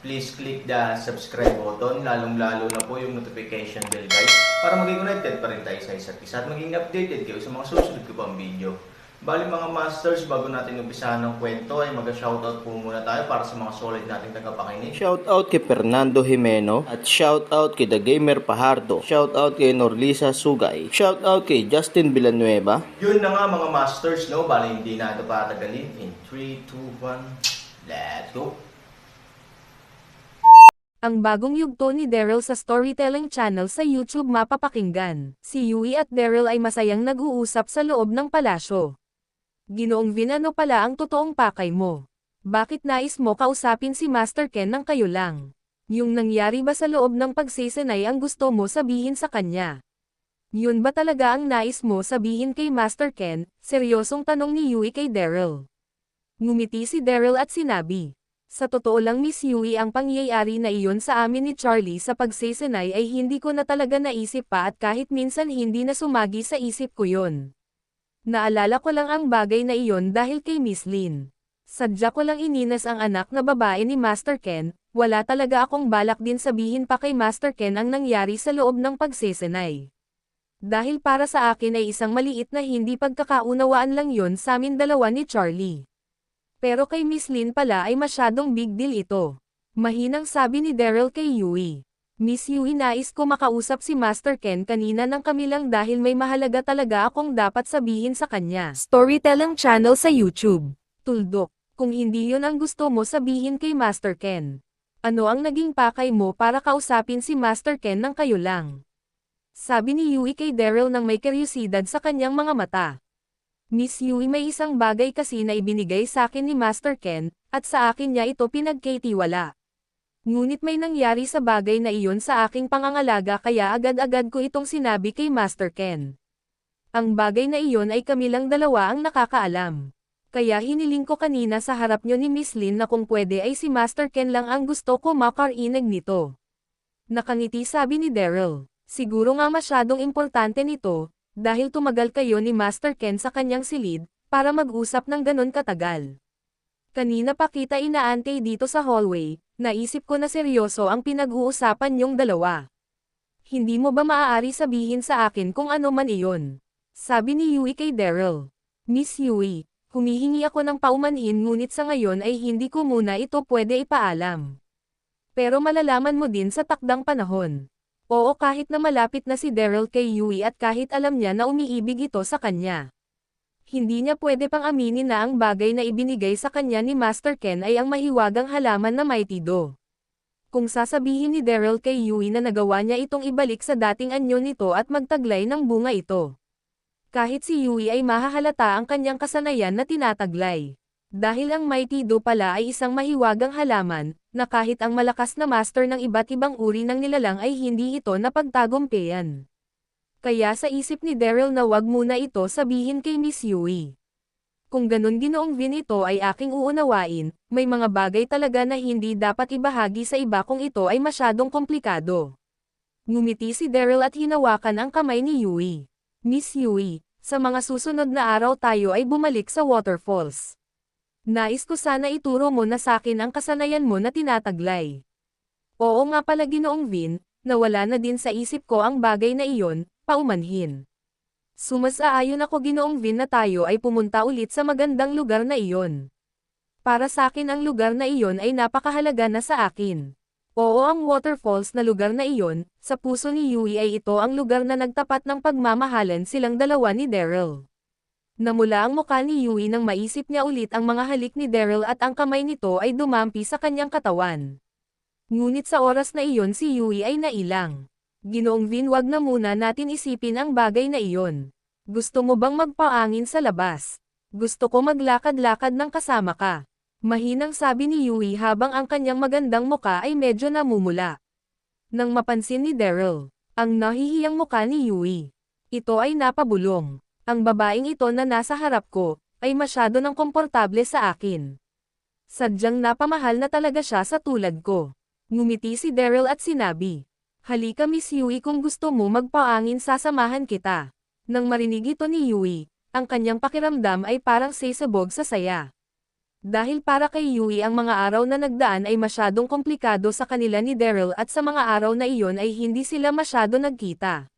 please click the subscribe button, lalong-lalo na po yung notification bell guys, para maging connected pa rin tayo sa isa't isa at maging updated kayo sa mga susunod ko pang video. Bali mga masters, bago natin umpisahan ng kwento ay mag-shoutout po muna tayo para sa mga solid nating tagapakinig. Shoutout kay Fernando Jimeno at shoutout kay The Gamer Pajardo. Shoutout kay Norlisa Sugay. Shoutout kay Justin Villanueva. Yun na nga mga masters, no? Bali hindi na ito patagalin. In 3, 2, 1, let's go! Ang bagong yugto ni Daryl sa storytelling channel sa YouTube mapapakinggan. Si Yui at Daryl ay masayang nag-uusap sa loob ng palasyo. Ginoong Vin ano pala ang totoong pakay mo? Bakit nais mo kausapin si Master Ken ng kayo lang? Yung nangyari ba sa loob ng pagsisenay ang gusto mo sabihin sa kanya? Yun ba talaga ang nais mo sabihin kay Master Ken? Seryosong tanong ni Yui kay Daryl. Ngumiti si Daryl at sinabi. Sa totoo lang Miss Yui ang pangyayari na iyon sa amin ni Charlie sa pagsisenay ay hindi ko na talaga naisip pa at kahit minsan hindi na sumagi sa isip ko yon. Naalala ko lang ang bagay na iyon dahil kay Miss Lin. Sadya ko lang ininas ang anak na babae ni Master Ken, wala talaga akong balak din sabihin pa kay Master Ken ang nangyari sa loob ng pagsisenay. Dahil para sa akin ay isang maliit na hindi pagkakaunawaan lang yon sa amin dalawa ni Charlie. Pero kay Miss Lin pala ay masyadong big deal ito. Mahinang sabi ni Daryl kay Yui. Miss Yui nais ko makausap si Master Ken kanina ng kami lang dahil may mahalaga talaga akong dapat sabihin sa kanya. Storytelling channel sa YouTube. Tuldok, kung hindi yun ang gusto mo sabihin kay Master Ken. Ano ang naging pakay mo para kausapin si Master Ken ng kayo lang? Sabi ni Yui kay Daryl nang may kuryosidad sa kanyang mga mata. Miss Yui may isang bagay kasi na ibinigay sa akin ni Master Ken, at sa akin niya ito pinagkatiwala. Ngunit may nangyari sa bagay na iyon sa aking pangangalaga kaya agad-agad ko itong sinabi kay Master Ken. Ang bagay na iyon ay kami lang dalawa ang nakakaalam. Kaya hiniling ko kanina sa harap nyo ni Miss Lin na kung pwede ay si Master Ken lang ang gusto ko makarinig nito. Nakangiti sabi ni Daryl. Siguro nga masyadong importante nito, dahil tumagal kayo ni Master Ken sa kanyang silid, para mag-usap ng ganon katagal. Kanina pa kita inaantay dito sa hallway, naisip ko na seryoso ang pinag-uusapan niyong dalawa. Hindi mo ba maaari sabihin sa akin kung ano man iyon? Sabi ni Yui kay Daryl. Miss Yui, humihingi ako ng paumanhin ngunit sa ngayon ay hindi ko muna ito pwede ipaalam. Pero malalaman mo din sa takdang panahon. Oo kahit na malapit na si Daryl kay Yui at kahit alam niya na umiibig ito sa kanya. Hindi niya pwede pang aminin na ang bagay na ibinigay sa kanya ni Master Ken ay ang mahiwagang halaman na Mighty-Do. Kung sasabihin ni Daryl kay Yui na nagawa niya itong ibalik sa dating anyo nito at magtaglay ng bunga ito. Kahit si Yui ay mahahalata ang kanyang kasanayan na tinataglay. Dahil ang Mighty-Do pala ay isang mahiwagang halaman, na kahit ang malakas na master ng iba't ibang uri ng nilalang ay hindi ito napagtagumpian. Kaya sa isip ni Daryl na wag muna ito sabihin kay Miss Yui. Kung ganun ginoong Vin ito ay aking uunawain, may mga bagay talaga na hindi dapat ibahagi sa iba kung ito ay masyadong komplikado. Ngumiti si Daryl at hinawakan ang kamay ni Yui. Miss Yui, sa mga susunod na araw tayo ay bumalik sa waterfalls. Nais ko sana ituro mo na sa akin ang kasanayan mo na tinataglay. Oo nga pala ginoong Vin, nawala na din sa isip ko ang bagay na iyon, paumanhin. Sumasaayon ako ginoong Vin na tayo ay pumunta ulit sa magandang lugar na iyon. Para sa akin ang lugar na iyon ay napakahalaga na sa akin. Oo ang waterfalls na lugar na iyon, sa puso ni Yui ay ito ang lugar na nagtapat ng pagmamahalan silang dalawa ni Daryl. Namula ang muka ni Yui nang maisip niya ulit ang mga halik ni Daryl at ang kamay nito ay dumampi sa kanyang katawan. Ngunit sa oras na iyon si Yui ay nailang. Ginoong Vin wag na muna natin isipin ang bagay na iyon. Gusto mo bang magpaangin sa labas? Gusto ko maglakad-lakad ng kasama ka. Mahinang sabi ni Yui habang ang kanyang magandang muka ay medyo namumula. Nang mapansin ni Daryl, ang nahihiyang muka ni Yui. Ito ay napabulong. Ang babaeng ito na nasa harap ko, ay masyado ng komportable sa akin. Sadyang napamahal na talaga siya sa tulad ko. Ngumiti si Daryl at sinabi, Halika Miss Yui kung gusto mo magpaangin sasamahan kita. Nang marinig ito ni Yui, ang kanyang pakiramdam ay parang sesabog sa saya. Dahil para kay Yui ang mga araw na nagdaan ay masyadong komplikado sa kanila ni Daryl at sa mga araw na iyon ay hindi sila masyado nagkita.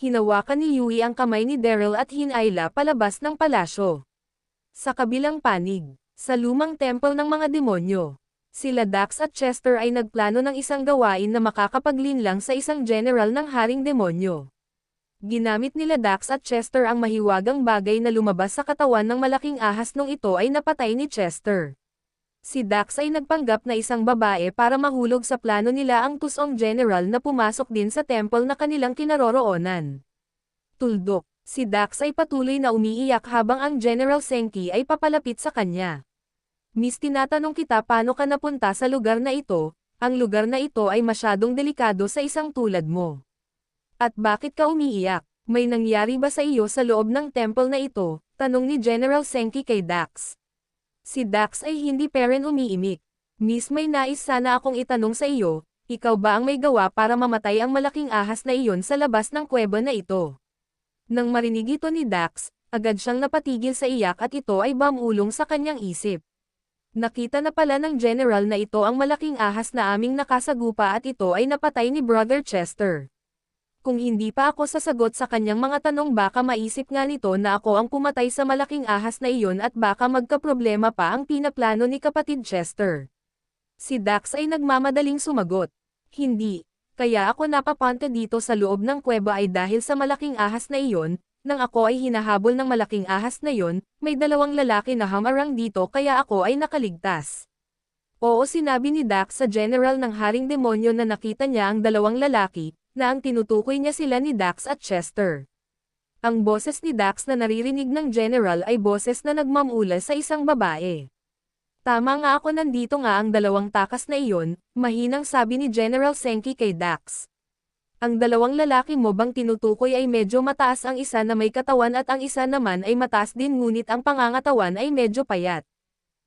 Hinawakan ni Yui ang kamay ni Daryl at hinayla palabas ng palasyo. Sa kabilang panig, sa lumang temple ng mga demonyo, sila Dax at Chester ay nagplano ng isang gawain na makakapaglinlang sa isang general ng haring demonyo. Ginamit nila Dax at Chester ang mahiwagang bagay na lumabas sa katawan ng malaking ahas nung ito ay napatay ni Chester. Si Dax ay nagpanggap na isang babae para mahulog sa plano nila ang tusong general na pumasok din sa temple na kanilang kinaroroonan. Tuldok, si Dax ay patuloy na umiiyak habang ang General Senki ay papalapit sa kanya. Miss tinatanong kita paano ka napunta sa lugar na ito, ang lugar na ito ay masyadong delikado sa isang tulad mo. At bakit ka umiiyak? May nangyari ba sa iyo sa loob ng temple na ito? Tanong ni General Senki kay Dax. Si Dax ay hindi peren umiimik. Miss may nais sana akong itanong sa iyo, ikaw ba ang may gawa para mamatay ang malaking ahas na iyon sa labas ng kuweba na ito? Nang marinig ito ni Dax, agad siyang napatigil sa iyak at ito ay bamulong sa kanyang isip. Nakita na pala ng general na ito ang malaking ahas na aming nakasagupa at ito ay napatay ni Brother Chester. Kung hindi pa ako sasagot sa kanyang mga tanong baka maisip nga nito na ako ang pumatay sa malaking ahas na iyon at baka magkaproblema pa ang pinaplano ni kapatid Chester. Si Dax ay nagmamadaling sumagot. Hindi, kaya ako napapunta dito sa loob ng kuweba ay dahil sa malaking ahas na iyon, nang ako ay hinahabol ng malaking ahas na iyon, may dalawang lalaki na hamarang dito kaya ako ay nakaligtas. Oo sinabi ni Dax sa general ng haring demonyo na nakita niya ang dalawang lalaki, na ang tinutukoy niya sila ni Dax at Chester. Ang boses ni Dax na naririnig ng general ay boses na nagmamula sa isang babae. Tama nga ako nandito nga ang dalawang takas na iyon, mahinang sabi ni General Senki kay Dax. Ang dalawang lalaki mo bang tinutukoy ay medyo mataas ang isa na may katawan at ang isa naman ay mataas din ngunit ang pangangatawan ay medyo payat.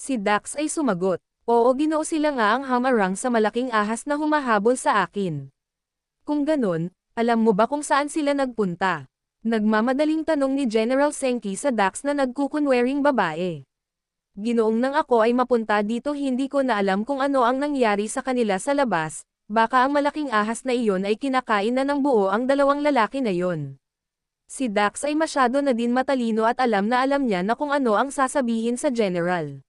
Si Dax ay sumagot, oo ginoo sila nga ang hamarang sa malaking ahas na humahabol sa akin. Kung ganon, alam mo ba kung saan sila nagpunta? Nagmamadaling tanong ni General Senki sa Dax na nagkukunwering babae. Ginoong nang ako ay mapunta dito hindi ko na alam kung ano ang nangyari sa kanila sa labas, baka ang malaking ahas na iyon ay kinakain na ng buo ang dalawang lalaki na yon. Si Dax ay masyado na din matalino at alam na alam niya na kung ano ang sasabihin sa general.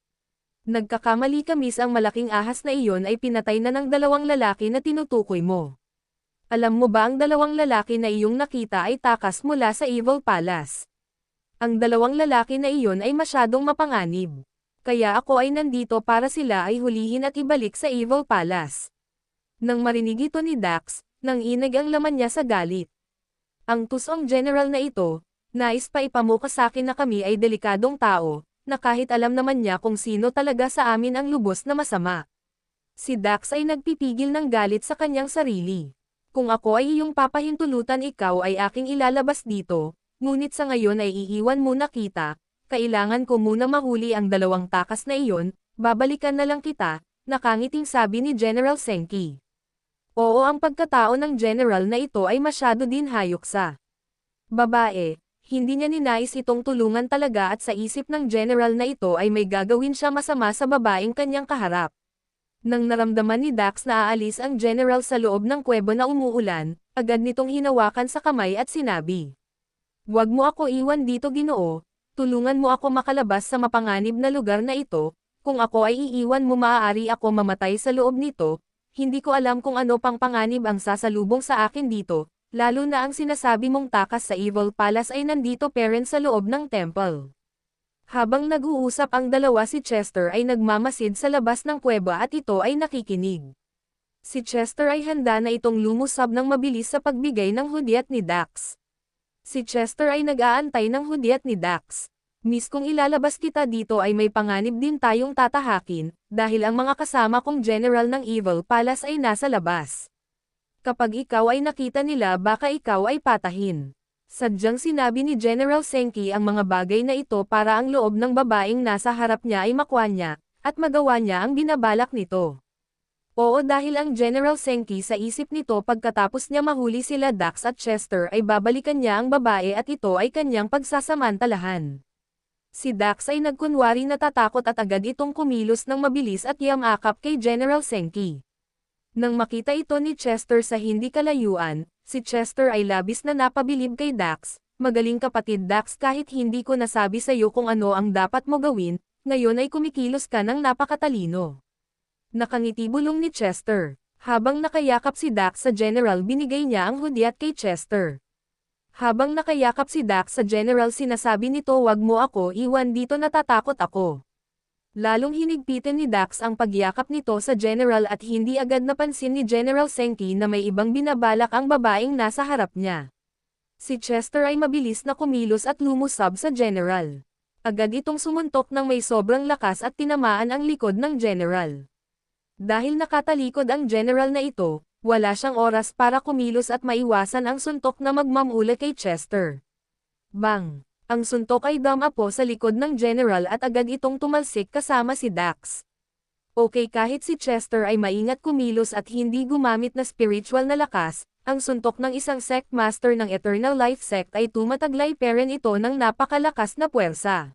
Nagkakamali kamis ang malaking ahas na iyon ay pinatay na ng dalawang lalaki na tinutukoy mo. Alam mo ba ang dalawang lalaki na iyong nakita ay takas mula sa Evil Palace? Ang dalawang lalaki na iyon ay masyadong mapanganib. Kaya ako ay nandito para sila ay hulihin at ibalik sa Evil Palace. Nang marinig ito ni Dax, nang inag ang laman niya sa galit. Ang tusong general na ito, nais pa ipamuka sa akin na kami ay delikadong tao, na kahit alam naman niya kung sino talaga sa amin ang lubos na masama. Si Dax ay nagpipigil ng galit sa kanyang sarili. Kung ako ay iyong papahintulutan ikaw ay aking ilalabas dito, ngunit sa ngayon ay iiwan muna kita, kailangan ko muna mahuli ang dalawang takas na iyon, babalikan na lang kita, nakangiting sabi ni General Senki. Oo ang pagkatao ng general na ito ay masyado din hayok sa babae, hindi niya ninais itong tulungan talaga at sa isip ng general na ito ay may gagawin siya masama sa babaeng kanyang kaharap. Nang naramdaman ni Dax na aalis ang general sa loob ng kuweba na umuulan, agad nitong hinawakan sa kamay at sinabi. Huwag mo ako iwan dito ginoo, tulungan mo ako makalabas sa mapanganib na lugar na ito, kung ako ay iiwan mo maaari ako mamatay sa loob nito, hindi ko alam kung ano pang panganib ang sasalubong sa akin dito, lalo na ang sinasabi mong takas sa Evil Palace ay nandito parent sa loob ng temple. Habang nag-uusap ang dalawa si Chester ay nagmamasid sa labas ng kuweba at ito ay nakikinig. Si Chester ay handa na itong lumusab ng mabilis sa pagbigay ng hudyat ni Dax. Si Chester ay nag-aantay ng hudyat ni Dax. Miss kung ilalabas kita dito ay may panganib din tayong tatahakin, dahil ang mga kasama kong general ng Evil Palace ay nasa labas. Kapag ikaw ay nakita nila baka ikaw ay patahin. Sadyang sinabi ni General Senki ang mga bagay na ito para ang loob ng babaeng nasa harap niya ay makuha niya, at magawa niya ang binabalak nito. Oo dahil ang General Senki sa isip nito pagkatapos niya mahuli sila Dax at Chester ay babalikan niya ang babae at ito ay kanyang pagsasamantalahan. Si Dax ay nagkunwari natatakot at agad itong kumilos ng mabilis at yamakap kay General Senki. Nang makita ito ni Chester sa hindi kalayuan, si Chester ay labis na napabilib kay Dax, magaling kapatid Dax kahit hindi ko nasabi sa iyo kung ano ang dapat mo gawin, ngayon ay kumikilos ka ng napakatalino. Nakangiti bulong ni Chester. Habang nakayakap si Dax sa General binigay niya ang hudyat kay Chester. Habang nakayakap si Dax sa General sinasabi nito wag mo ako iwan dito natatakot ako. Lalong hinigpitin ni Dax ang pagyakap nito sa General at hindi agad napansin ni General Senki na may ibang binabalak ang babaeng nasa harap niya. Si Chester ay mabilis na kumilos at lumusab sa General. Agad itong sumuntok ng may sobrang lakas at tinamaan ang likod ng General. Dahil nakatalikod ang General na ito, wala siyang oras para kumilos at maiwasan ang suntok na magmamula kay Chester. Bang! Ang suntok ay damapo sa likod ng General at agad itong tumalsik kasama si Dax. Okay kahit si Chester ay maingat kumilos at hindi gumamit na spiritual na lakas, ang suntok ng isang sect master ng Eternal Life Sect ay tumataglay peren ito ng napakalakas na puwersa.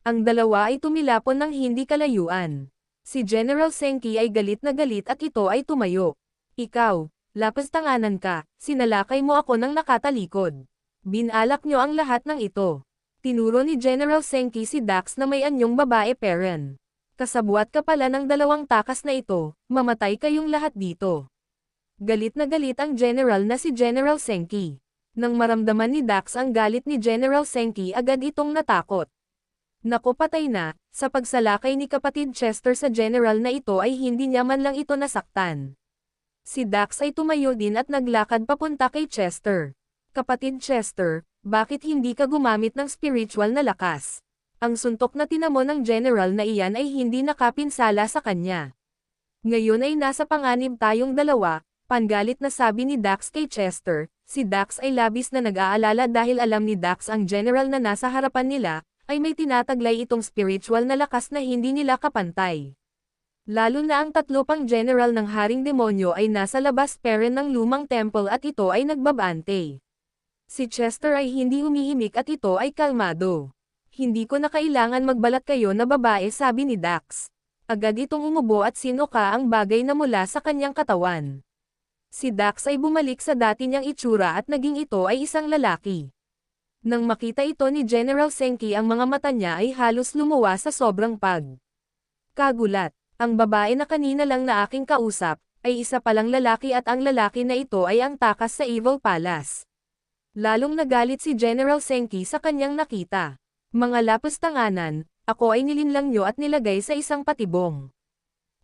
Ang dalawa ay tumilapon ng hindi kalayuan. Si General Senki ay galit na galit at ito ay tumayo. Ikaw, lapas tanganan ka, sinalakay mo ako ng nakatalikod. Binalak nyo ang lahat ng ito. Tinuro ni General Senki si Dax na may anyong babae peren. Kasabuat ka pala ng dalawang takas na ito, mamatay kayong lahat dito. Galit na galit ang General na si General Senki. Nang maramdaman ni Dax ang galit ni General Senki agad itong natakot. Naku patay na, sa pagsalakay ni kapatid Chester sa general na ito ay hindi niya man lang ito nasaktan. Si Dax ay tumayo din at naglakad papunta kay Chester. Kapatid Chester, bakit hindi ka gumamit ng spiritual na lakas? Ang suntok na tinamo ng general na iyan ay hindi nakapinsala sa kanya. Ngayon ay nasa panganib tayong dalawa, panggalit na sabi ni Dax kay Chester, si Dax ay labis na nag-aalala dahil alam ni Dax ang general na nasa harapan nila, ay may tinataglay itong spiritual na lakas na hindi nila kapantay. Lalo na ang tatlo pang general ng Haring Demonyo ay nasa labas peren ng lumang temple at ito ay nagbabante. Si Chester ay hindi umihimik at ito ay kalmado. Hindi ko na kailangan magbalat kayo na babae sabi ni Dax. Agad itong umubo at sinuka ang bagay na mula sa kanyang katawan. Si Dax ay bumalik sa dati niyang itsura at naging ito ay isang lalaki. Nang makita ito ni General Senki ang mga mata niya ay halos lumuwa sa sobrang pag. Kagulat, ang babae na kanina lang na aking kausap, ay isa palang lalaki at ang lalaki na ito ay ang takas sa Evil Palace. Lalong nagalit si General Senki sa kanyang nakita. Mga lapos tanganan, ako ay nilinlang nyo at nilagay sa isang patibong.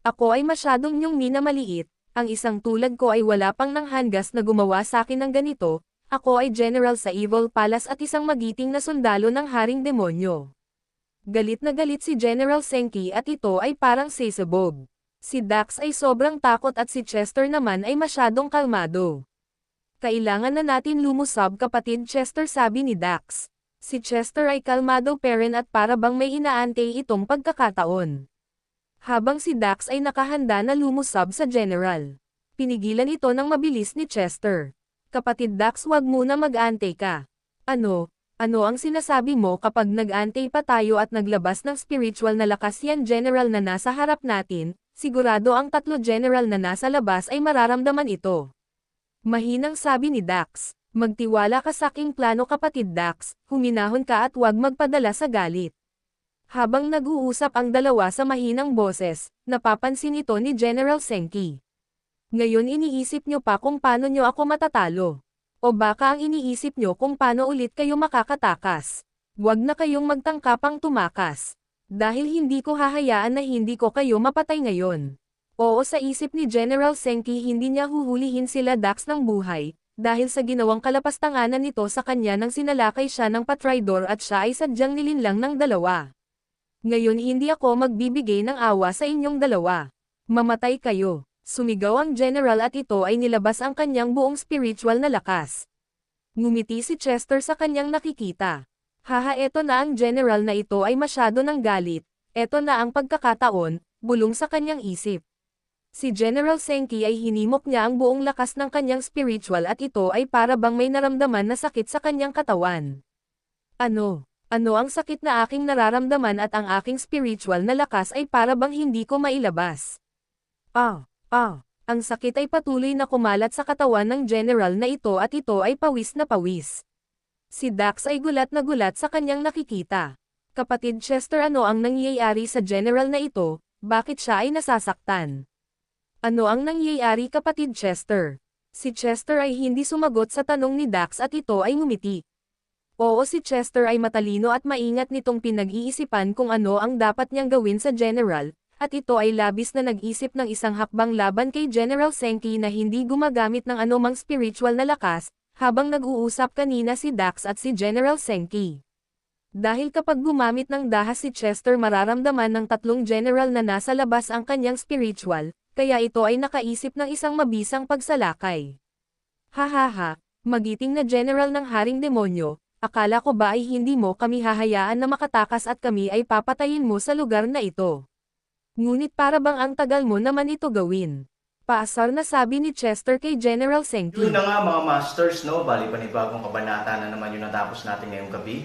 Ako ay masyadong nyong minamaliit, ang isang tulad ko ay wala pang nang hanggas na gumawa sa akin ng ganito, ako ay general sa Evil Palace at isang magiting na sundalo ng Haring Demonyo. Galit na galit si General Senki at ito ay parang sesabog. Si Dax ay sobrang takot at si Chester naman ay masyadong kalmado. Kailangan na natin lumusab kapatid Chester sabi ni Dax. Si Chester ay kalmado peren at para bang may inaantay itong pagkakataon. Habang si Dax ay nakahanda na lumusab sa General. Pinigilan ito ng mabilis ni Chester. Kapatid Dax wag muna mag-ante ka. Ano, ano ang sinasabi mo kapag nag-ante pa tayo at naglabas ng spiritual na lakas yan general na nasa harap natin, sigurado ang tatlo general na nasa labas ay mararamdaman ito. Mahinang sabi ni Dax, magtiwala ka sa aking plano kapatid Dax, huminahon ka at wag magpadala sa galit. Habang nag-uusap ang dalawa sa mahinang boses, napapansin ito ni General Senki. Ngayon iniisip nyo pa kung paano nyo ako matatalo. O baka ang iniisip nyo kung paano ulit kayo makakatakas. Huwag na kayong magtangkapang tumakas. Dahil hindi ko hahayaan na hindi ko kayo mapatay ngayon. Oo sa isip ni General Senki hindi niya huhulihin sila Dax ng buhay, dahil sa ginawang kalapastanganan nito sa kanya nang sinalakay siya ng patraidor at siya ay sadyang nilinlang ng dalawa. Ngayon hindi ako magbibigay ng awa sa inyong dalawa. Mamatay kayo. Sumigaw ang general at ito ay nilabas ang kanyang buong spiritual na lakas. Ngumiti si Chester sa kanyang nakikita. Haha eto na ang general na ito ay masyado ng galit, eto na ang pagkakataon, bulong sa kanyang isip. Si General Senki ay hinimok niya ang buong lakas ng kanyang spiritual at ito ay para bang may naramdaman na sakit sa kanyang katawan. Ano? Ano ang sakit na aking nararamdaman at ang aking spiritual na lakas ay para bang hindi ko mailabas? Ah, ah, ang sakit ay patuloy na kumalat sa katawan ng general na ito at ito ay pawis na pawis. Si Dax ay gulat na gulat sa kanyang nakikita. Kapatid Chester ano ang nangyayari sa general na ito, bakit siya ay nasasaktan? Ano ang nangyayari kapatid Chester? Si Chester ay hindi sumagot sa tanong ni Dax at ito ay ngumiti. Oo si Chester ay matalino at maingat nitong pinag-iisipan kung ano ang dapat niyang gawin sa general, at ito ay labis na nag-isip ng isang hakbang laban kay General Senki na hindi gumagamit ng anumang spiritual na lakas, habang nag-uusap kanina si Dax at si General Senki. Dahil kapag gumamit ng dahas si Chester mararamdaman ng tatlong general na nasa labas ang kanyang spiritual, kaya ito ay nakaisip ng isang mabisang pagsalakay. Hahaha, magiting na general ng haring demonyo, akala ko ba ay hindi mo kami hahayaan na makatakas at kami ay papatayin mo sa lugar na ito. Ngunit para bang ang tagal mo naman ito gawin? Paasar na sabi ni Chester kay General Senki. Yun na nga mga masters, no? Bali panibagong kabanata na naman yung natapos natin ngayong gabi.